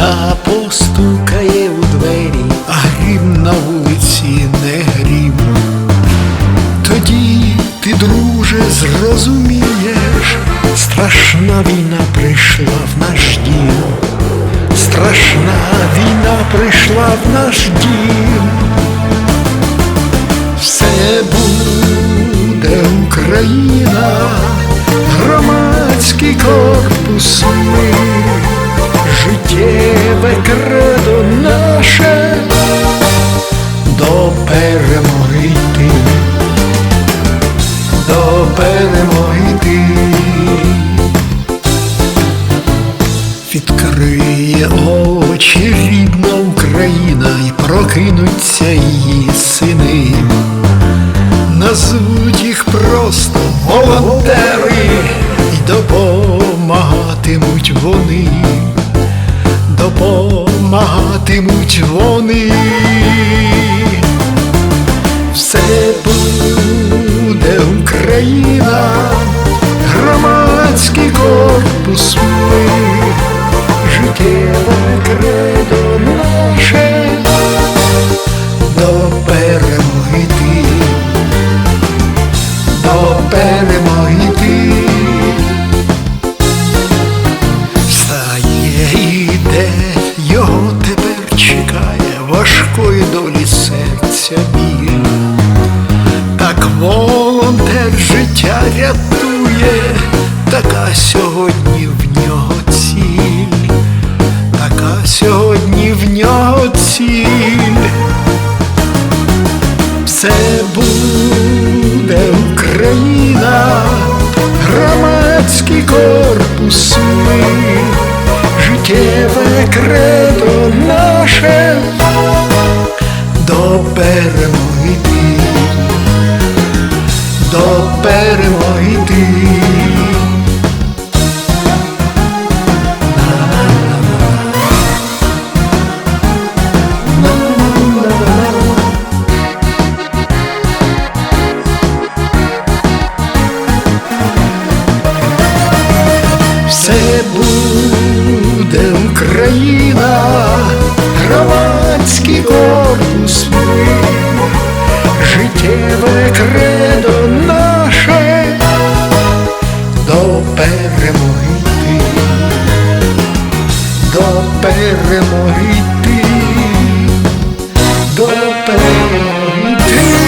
Війна постукає у двері, а грім на вулиці не грім. Тоді ти, друже, зрозумієш, страшна війна прийшла в наш дім, страшна війна прийшла в наш дім. Все буде Україна, громадський корпус ми, життєве кредо наше до перемоги йти, до перемоги йти. Відкриє очі рідна Україна і прокинуться її сини. Назвуть їх просто волонтери, і допомагатимуть вони, допомагатимуть вони. Все буде Україна, громадський корпус ми, важкої долі серця біль. Так волонтер життя рятує, така сьогодні в нього ціль, така сьогодні в нього ціль. Все буде Україна, громадський корпус ми, життєве кредо наше до перемоги життєве кредо наше до перемоги йти, до перемоги йти, до перемоги йти.